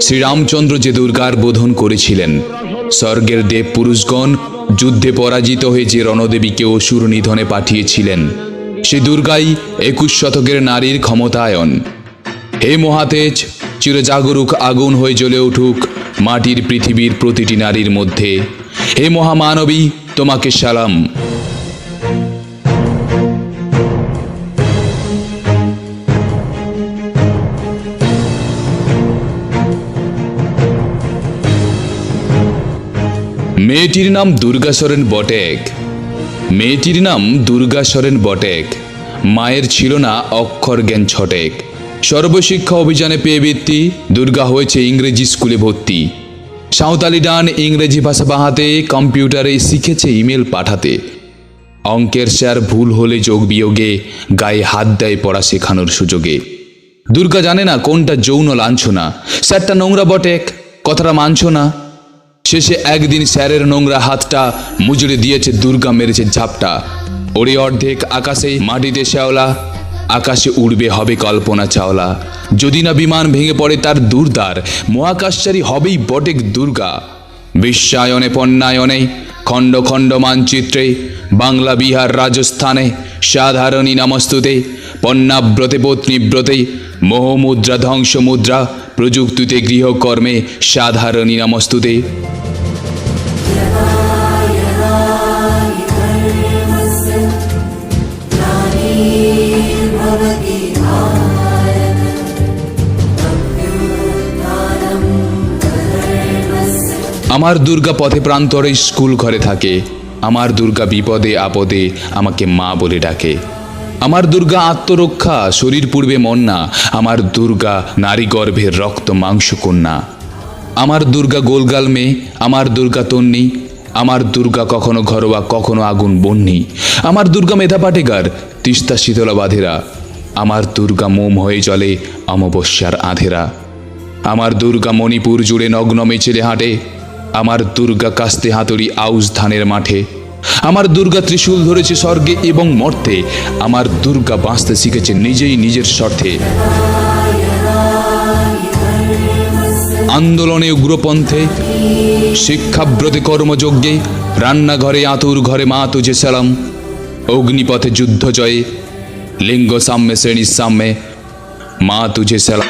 শ্রীরামচন্দ্র যে দুর্গার বোধন করেছিলেন, স্বর্গের দেব পুরুষগণ যুদ্ধে পরাজিত হয়ে যে রণদেবীকে অসুর নিধনে পাঠিয়েছিলেন, সে দুর্গাই একুশ শতকের নারীর ক্ষমতায়ন। হে মহাতেজ, চিরজাগরুক আগুন হয়ে জ্বলে উঠুক মাটির পৃথিবীর প্রতিটি নারীর মধ্যে। হে মহামানবী, তোমাকে সালাম। মেয়েটির নাম দুর্গা সরেন বটেক। মেয়েটির নাম দুর্গা সরেন বটেক। মায়ের ছিল না অক্ষর জ্ঞান ছটেক। সর্বশিক্ষা অভিযানে পেয়ে বৃত্তি দুর্গা হয়েছে ইংরেজি স্কুলে ভর্তি। সাঁওতালি ডান ইংরেজি ভাষা বাহাতে কম্পিউটারে শিখেছে ইমেল পাঠাতে। অঙ্কের স্যার ভুল হলে যোগ বিয়োগে গায়ে হাত দেয় পড়া শেখানোর সুযোগে। দুর্গা জানে না কোনটা যৌন লাঞ্ছনা। স্যারটা নোংরা বটেক, কথাটা মানছ না। শেষে একদিন স্যারের নোংরা হাতটা মুজড়ে দিয়েছে, দুর্গা মেরেছে ঝাপটা। ওরে অর্ধেক আকাশে, মাটিতে শ্যাওলা, আকাশে উড়বে হবে কল্পনা চাওলা। যদি না বিমান ভেঙে পড়ে তার দুর্দার, মহাকাশচারী হবেই বটেক দুর্গা। বিশ্বায়নে পণ্যায়নে, খণ্ড খণ্ড মানচিত্রে, বাংলা, বিহার, রাজস্থানে, সাধারণী নামস্তুতে, পণ্যাব্রতে, পত্নীব্রতে, মোহমুদ্রা ধ্বংস মুদ্রা প্রযুক্তিতে, গৃহকর্মে, সাধারণী নামস্তুতে। আমার দুর্গা পথে প্রান্তরে স্কুল ঘরে থাকে আমার দুর্গা বিপদে আপদে আমাকে মা বলে ডাকে আমার দুর্গা আত্মরক্ষা শরীর পূর্বে মন না আমার দুর্গা নারী গর্ভের রক্ত মাংস কন্যা আমার দুর্গা গোলগাল মেয়ে আমার দুর্গা তন্নি আমার দুর্গা কখনো ঘরোয়া কখনো আগুন বন্যি আমার দুর্গা মেধা পাটেগার তিস্তা শীতলা বাধেরা আমার দুর্গা মোম হয়ে চলে অমাবস্যার আধেরা আমার দুর্গা মণিপুর জুড়ে নগ্ন মেচেলে হাঁটে আমার দুর্গা কাস্তে হাতুড়ি আউশ ধানের মাঠে। আমার দুর্গা ত্রিশূল ধরেছে স্বর্গে এবং মর্তে। আমার দুর্গা বাঁচতে শিখেছে নিজেই নিজের স্বার্থে। আন্দোলনে উগ্রপন্থে, শিক্ষাব্রতে কর্মযজ্ঞে, রান্নাঘরে আতুর ঘরে মা তুজে সালাম। অগ্নিপথে যুদ্ধ জয়ে, লিঙ্গ সাম্যে শ্রেণির সাম্যে, মা তুঝে সালাম।